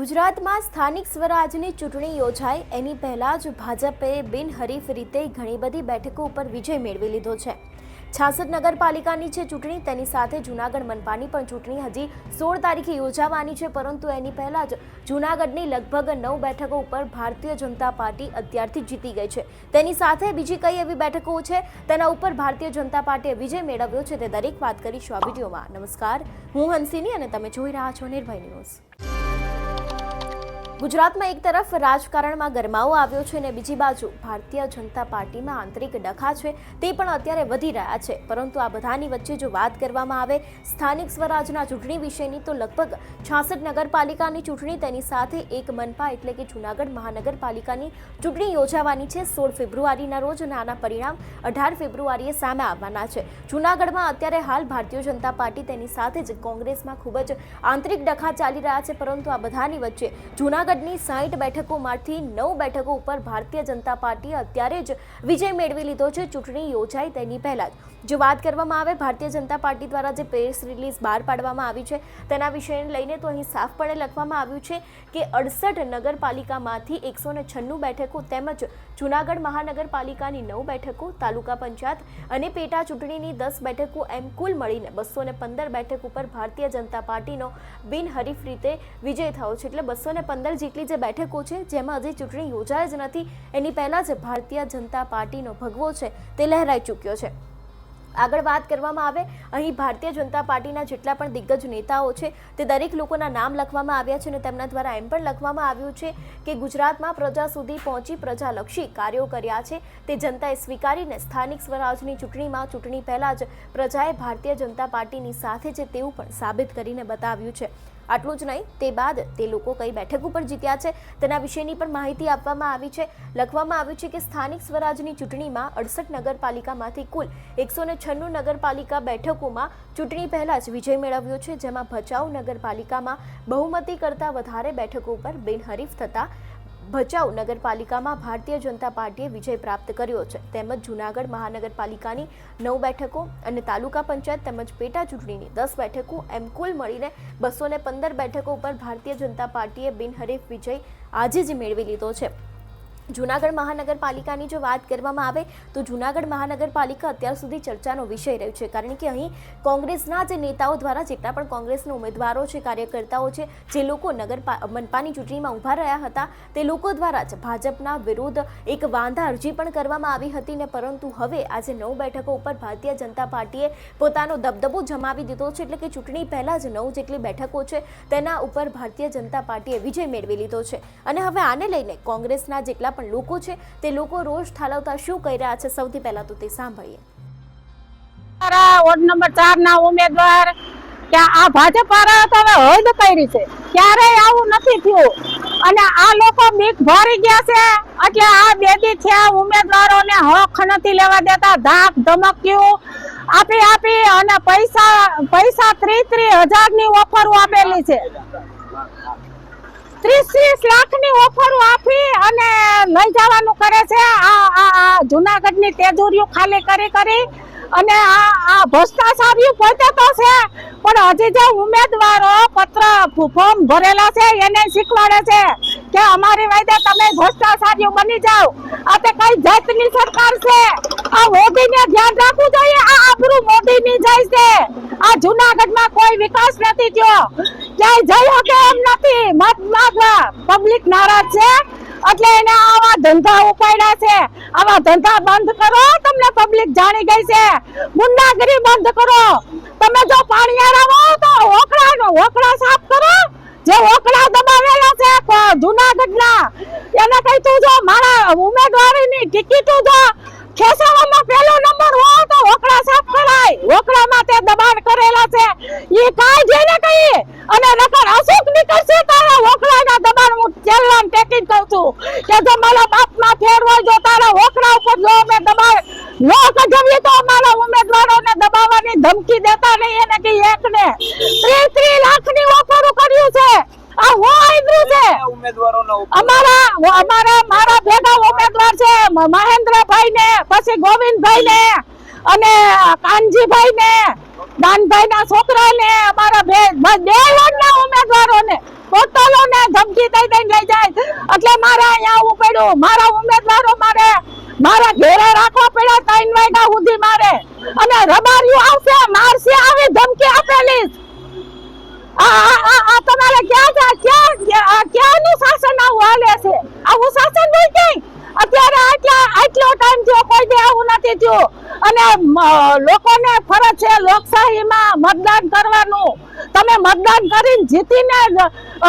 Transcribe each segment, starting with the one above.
ગુજરાતમાં સ્થાનિક સ્વરાજની ચૂંટણી યોજાય એની પહેલાં જ ભાજપે બિનહરીફ રીતે ઘણી બધી બેઠકો ઉપર વિજય મેળવી લીધો છે. છાસઠ નગરપાલિકાની છે ચૂંટણી, તેની સાથે જૂનાગઢ મનપાની પણ ચૂંટણી હજી સોળ તારીખે યોજાવાની છે, પરંતુ એની પહેલાં જ જૂનાગઢની લગભગ નવ બેઠકો ઉપર ભારતીય જનતા પાર્ટી અત્યારથી જીતી ગઈ છે. તેની સાથે બીજી કઈ એવી બેઠકો છે? તેના ઉપર ભારતીય જનતા પાર્ટીએ વિજય મેળવ્યો છે, તે દરેક વાત કરીશું આ વિડીયોમાં. નમસ્કાર, હું હંસિની અને તમે જોઈ રહ્યા છો નિર્ભય ન્યૂઝ. ગુજરાતમાં એક તરફ રાજકારણમાં ગરમાવો આવ્યો છે અને બીજી બાજુ ભારતીય જનતા પાર્ટીમાં આંતરિક ડખા છે, તે પણ અત્યારે વધી રહ્યા છે. પરંતુ આ બધાની વચ્ચે જો વાત કરવામાં આવે, સ્થાનિક સ્વરાજના ચૂંટણી વિશેની તો લગભગ છાસઠ નગરપાલિકાની ચૂંટણી તેની સાથે એક મનપા એટલે કે જૂનાગઢ મહાનગરપાલિકાની ચૂંટણી યોજાવાની છે સોળ ફેબ્રુઆરીના રોજ અને આના પરિણામ અઢાર ફેબ્રુઆરીએ સામે આવવાના છે. જૂનાગઢમાં અત્યારે હાલ ભારતીય જનતા પાર્ટી તેની સાથે જ કોંગ્રેસમાં ખૂબ જ આંતરિક ડખા ચાલી રહ્યા છે, પરંતુ આ બધાની વચ્ચે જૂનાગઢની સાઠ બેઠકોમાંથી નવ બેઠકો ઉપર ભારતીય જનતા પાર્ટીએ અત્યારે જ વિજય મેળવી લીધો છે. ચૂંટણી યોજાય તેની પહેલા જ. જો વાત કરવામાં આવે, ભારતીય જનતા પાર્ટી દ્વારા જે પ્રેસ રિલીઝ બહાર પાડવામાં આવી છે, તેના વિષયને લઈને તો અહીં સાફપણે લખવામાં આવ્યું છે કે અડસઠ નગરપાલિકામાંથી એકસો ને છન્નું બેઠકો તેમજ જૂનાગઢ મહાનગરપાલિકાની નવ બેઠકો, તાલુકા પંચાયત અને પેટા ચૂંટણીની દસ બેઠકો એમ કુલ મળીને બસો પંદર બેઠક ઉપર ભારતીય જનતા પાર્ટીનો બિનહરીફ રીતે વિજય થયો છે. એટલે બસો પંદર જેટલી જે બેઠકો છે, જેમાં હજી ચૂંટણી યોજાય જ નથી, એની પહેલાં જ ભારતીય જનતા પાર્ટીનો ભગવો છે, તે લહેરાઈ ચૂક્યો છે. આગળ વાત કરવામાં આવે, અહીં ભારતીય જનતા પાર્ટીના જેટલા પણ દિગ્ગજ નેતાઓ છે, તે દરેક લોકોના નામ લખવામાં આવ્યા છે અને તેમના દ્વારા એમ પણ લખવામાં આવ્યું છે કે ગુજરાતમાં પ્રજા સુધી પહોંચી પ્રજાલક્ષી કાર્યો કર્યા છે, તે જનતાએ સ્વીકારીને સ્થાનિક સ્વરાજની ચૂંટણીમાં ચૂંટણી પહેલાં જ પ્રજાએ ભારતીય જનતા પાર્ટીની સાથે છે તેવું પણ સાબિત કરીને બતાવ્યું છે. આટલું જ નહીં, તે બાદ તે લોકો કઈ બેઠક ઉપર જીત્યા છે. તેના વિશેની પણ માહિતી આપવામાં આવી છે. લખવામાં આવ્યું છે કે સ્થાનિક સ્વરાજની ચૂંટણીમાં અડસઠ નગરપાલિકામાંથી કુલ એકસો ને છન્નું નગરપાલિકા બેઠકોમાં ચૂંટણી પહેલા જ વિજય મેળવ્યો છે, જેમાં ભચાઉ નગરપાલિકામાં બહુમતી કરતાં વધારે બેઠકો ઉપર બિનહરીફ થતા ભચાઉ નગરપાલિકામાં ભારતીય જનતા પાર્ટીએ વિજય પ્રાપ્ત કર્યો છે. તેમજ જૂનાગઢ મહાનગરપાલિકાની નવ બેઠકો અને તાલુકા પંચાયત તેમજ પેટા ચૂંટણીની દસ બેઠકો એમ કુલ મળીને બસો પંદર બેઠકો ઉપર ભારતીય જનતા પાર્ટીએ બિનહરીફ વિજય આજે જ મેળવી લીધો છે. જૂનાગઢ મહાનગરપાલિકાની જો વાત કરવામાં આવે તો જૂનાગઢ મહાનગરપાલિકા અત્યાર સુધી ચર્ચાનો વિષય રહ્યો છે. કારણ કે અહીં કોંગ્રેસના જે નેતાઓ દ્વારા જેટલા પણ કોંગ્રેસના ઉમેદવારો છે, કાર્યકર્તાઓ છે, જે લોકો નગર મનપાની ચૂંટણીમાં ઊભા રહ્યા હતા, તે લોકો દ્વારા જ ભાજપના વિરુદ્ધ એક વાંધા અરજી પણ કરવામાં આવી હતી ને પરંતુ હવે આજે નવ બેઠકો ઉપર ભારતીય જનતા પાર્ટીએ પોતાનો દબદબો જમાવી દીધો છે એટલે કે ચૂંટણી પહેલાં જ નવ જેટલી બેઠકો છે તેના ઉપર ભારતીય જનતા પાર્ટીએ વિજય મેળવી લીધો છે. અને હવે આને લઈને કોંગ્રેસના જેટલા પણ લોકો છે, તે લોકો રોષ ઠાલવતા શું કહી રહ્યા છે, સૌથી પહેલા તો તે સાંભળીએ. નંબર ચાર ના ઉમેદવાર કે આ ભાજપ વાળા હવે હદ કરી છે. ક્યારેય આવું નથી થયું. અને આ લોકો બીક ભરી ગયા છે. એટલે આ બેદી થયા ઉમેદવારોને હક નથી લેવા દેતા. ધાક ધમક્યું. આપી આપી અને પૈસા પૈસા ત્રીસ ત્રીસ હજારની ઓફરો આપેલી છે. ત્રીસ ત્રીસ લાખની ઓફરો આપી અને લઈ જવાનું કરે છે. આ આ જુનાગઢની તેજુરીઓ ખાલી કરી કરી અને આ આ ભ્રષ્ટાચાર્યું પોતે તો છે, પણ હજી જે ઉમેદવારો પત્ર ફોર્મ ભરેલા છે, એને શીખવાડે છે કે અમારી વાયદે તમે ભ્રષ્ટાચારીઓ બની જાઓ. આ તે કઈ જાતની સરકાર છે? આ મોદીને ધ્યાન રાખવું જોઈએ? આ આપણું મોદીની જાય છે. આ જુનાગઢમાં કોઈ વિકાસ નથી થયો. ક્યાંય જઈ નારાજ છે. આવા ધંધા બંધ જાણી ગઈ છે. ગુંડાગીરી બંધ કરો. તમે જો પાણીયારા હો તો ઓકળાનો ઓકળા સાફ કરો. જે ઓકળા દબાવેલા છે જુનાગઢના. એને કઈ જો, મારા ઉમેદવારીની ટિકિટ જો ખેસાવામાં પહેલો નંબર હો તો ઓકળા સાફ કરાય ઓકળામાં તે દબાણ કરેલા છે ઈ કાઈ જેને કહી અને નકર અશુક નીકળશે તારા ઓકળાના દબાણ હું છેલ્લા ટેકીને કહું છું. કે જો મારા બાપમાં ફેર હોય જો તારા ઓકળા ઉપર જો અમે દબાણ નો કઢાવીએ તો અમારા ઉમેદવારોને દબાવવાની ધમકી દેતા નહીં એને કે એકને. ત્રીસ ત્રીસ લાખની ઓફરો કર્યું છે. આ હું આંધળું છે. ઉમેદવારોનો અમારા અમારા મારા ભેગા ઉમેદવાર છે મહેન્દ્રભાઈ ને પછી ગોવિંદભાઈ ને અને કાનજીભાઈ ને દાનભાઈ ના છોકરા ને અમારા ઉમેદવારો ને બોટલો ને ધબ ધમકી દઈ દઈને લઈ જાય. એટલે મારે અહીંયા આવવું પડ્યું. મારા ઉમેદવારો મારે મારા ઘેરે રાખવા પડ્યા ત્રણ વાગ્યા સુધી મારે. અને રબારીઓ આવશે, મારશે, આવી ધમકી આપેલી. આ તમારે ક્યાં ક્યાં ક્યાં- ક્યાંનું શાસન આવું હાલે છે આવું શાસન હોય ક્યાંય અત્યારે આટલા આટલો ટાઈમ થયો કોઈ દે આવું નથી થયું અને લોકોને ફરજ છે લોકશાહીમાં મતદાન કરવાનું. તમે મતદાન કરીને જીતીને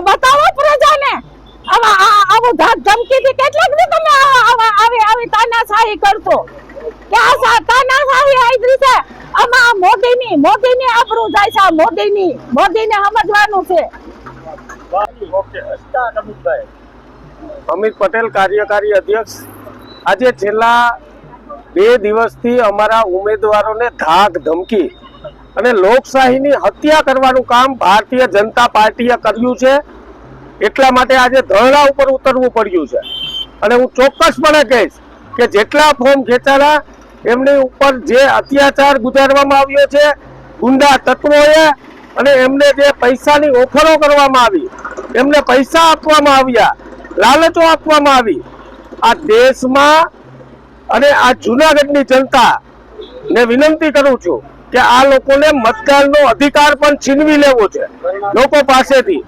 બતાવો પ્રજાને. આવા આવું ધાક ધમકીથી કેટલાક દી તમે આવા- આવા- આવી તાનાશાહી કરશો? આમાં મોદીની મોદીની આબરૂ જાય છે મોદીની, મોદીને સમજવાનું છે. અમિત પટેલ કાર્યકારી અધ્યક્ષ. આજે છેલ્લા બે દિવસથી અમારા ઉમેદવારોને ધાક ધમકી અને લોકશાહીની હત્યા કરવાનું કામ ભારતીય જનતા પાર્ટીએ કર્યું છે. એટલા માટે આજે ધરણા ઉપર ઉતરવું પડ્યું છે. અને હું ચોક્કસપણે કહીશ કે જેટલા ફોર્મ ખેંચાયા એમની ઉપર જે અત્યાચાર ગુજારવામાં આવ્યો છે, ગુંડા તત્વોએ અને એમને જે પૈસાની ઓફરો કરવામાં આવી, એમને પૈસા આપવામાં આવ્યા, લાલચો આપવામાં આવી, આ દેશમાં અને આ જુનાગઢની જનતા ને વિનંતી કરું છું કે આ લોકોને મતદાનનો અધિકાર પણ છીનવી લેવો છે લોકો પાસેથી.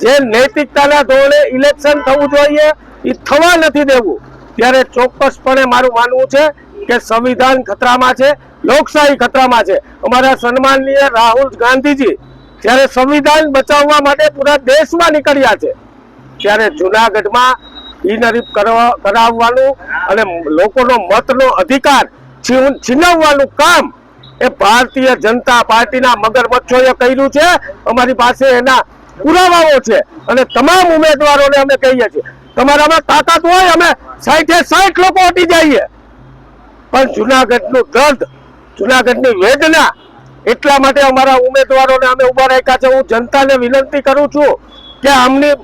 જે નૈતિકતાના ધોરણે ઇલેક્શન થવું જોઈએ, એ થવા નથી દેવું. ત્યારે ચોક્કસપણે મારું માનવું છે કે સંવિધાન ખતરામાં છે, લોકશાહી ખતરામાં છે. અમારા સન્માનનીય રાહુલ ગાંધીજી જ્યારે સંવિધાન બચાવવા માટે પૂરા દેશમાં નીકળ્યા છે, ત્યારે જુનાગઢમાં કરવા કરાવવાનું અને લોકોનો મતનો અધિકાર છીનવવાનું કામ એ ભારતીય જનતા પાર્ટીના મગરમચ્છોએ કર્યું છે. અમારી પાસે એના પુરાવાઓ છે અને તમામ ઉમેદવારોને અમે કહીએ છીએ. તમારામાં તાકાત હોય અમે સાઠે સાઠ લોકો હટી જઈએ. પણ જુનાગઢનું દર્દ જુનાગઢની વેદના એટલા માટે અમારા ઉમેદવારોને અમે ઊભા રાખ્યા છે. હું જનતાને વિનંતી કરું છું કે આમની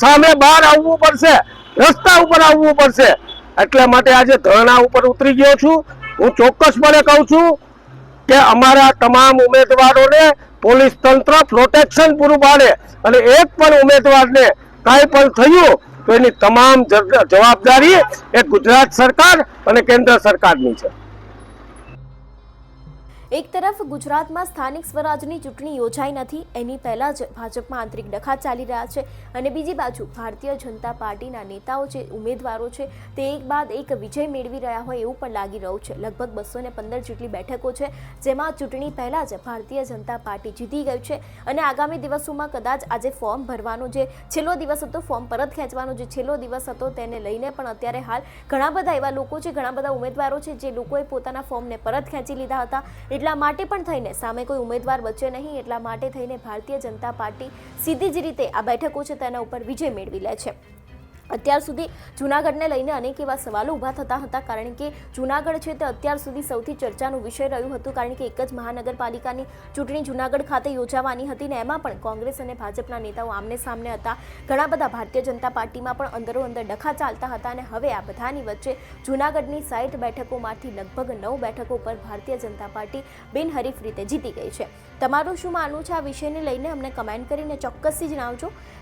સામે બહાર આવવું પડશે, રસ્તા ઉપર આવવું પડશે. એટલા માટે આજે ધરણા ઉપર ઉતરી ગયો છું. હું ચોક્કસપણે કહું છું કે અમારા તમામ ઉમેદવારોને પોલીસ તંત્ર પ્રોટેક્શન પૂરું પાડે અને એક પણ ઉમેદવારને કાંઈ પણ થયું તો એની તમામ જવાબદારી એ ગુજરાત સરકાર અને કેન્દ્ર સરકારની છે. એક તરફ ગુજરાતમાં સ્થાનિક સ્વરાજની ચૂંટણી યોજાઈ નથી, એની પહેલા જ ભાજપમાં આંતરિક ડખા ચાલી રહ્યા છે અને બીજી બાજુ ભારતીય જનતા પાર્ટીના નેતાઓ જે ઉમેદવારો છે તે એક બાદ એક વિજય મેળવી રહ્યા હોય એવું પણ લાગી રહ્યું છે. લગભગ બસો ને પંદર જેટલી બેઠકો છે જેમાં ચૂંટણી પહેલા જ ભારતીય જનતા પાર્ટી જીતી ગઈ છે અને આગામી દિવસોમાં કદાચ આજે ફોર્મ ભરવાનો જે છેલ્લો દિવસ હતો, ફોર્મ પરત ખેંચવાનો જે છેલ્લો દિવસ હતો તેને લઈને પણ અત્યારે હાલ ઘણા બધા એવા લોકો છે, ઘણા બધા ઉમેદવારો છે જે લોકોએ પોતાના ફોર્મને પરત ખેંચી લીધા હતા. એટલા માટે પણ થઈને સામે કોઈ ઉમેદવાર બચે નહીં, એટલા માટે થઈને ભારતીય જનતા પાર્ટી સીધી જ રીતે આ બેઠકો છે તેના ઉપર વિજય મેળવી લે છે. અત્યાર સુધી જૂનાગઢને લઈને અનેક એવા સવાલો ઊભા થતા હતા, કારણ કે જૂનાગઢ છે તે અત્યાર સુધી સૌથી ચર્ચાનો વિષય રહ્યું હતું, કારણ કે એક જ મહાનગરપાલિકાની ચૂંટણી જૂનાગઢ ખાતે યોજાવાની હતી ને એમાં પણ કોંગ્રેસ અને ભાજપના નેતાઓ આમને સામને હતા. ઘણા બધા ભારતીય જનતા પાર્ટીમાં પણ અંદરો અંદર ડખા ચાલતા હતા અને હવે આ બધાની વચ્ચે જૂનાગઢની સાઠ બેઠકોમાંથી લગભગ નવ બેઠકો પર ભારતીય જનતા પાર્ટી બિનહરીફ રીતે જીતી ગઈ છે. તમારું શું માનવું છે આ વિષયને લઈને? અમને કમેન્ટ કરીને ચોક્કસથી જણાવજો.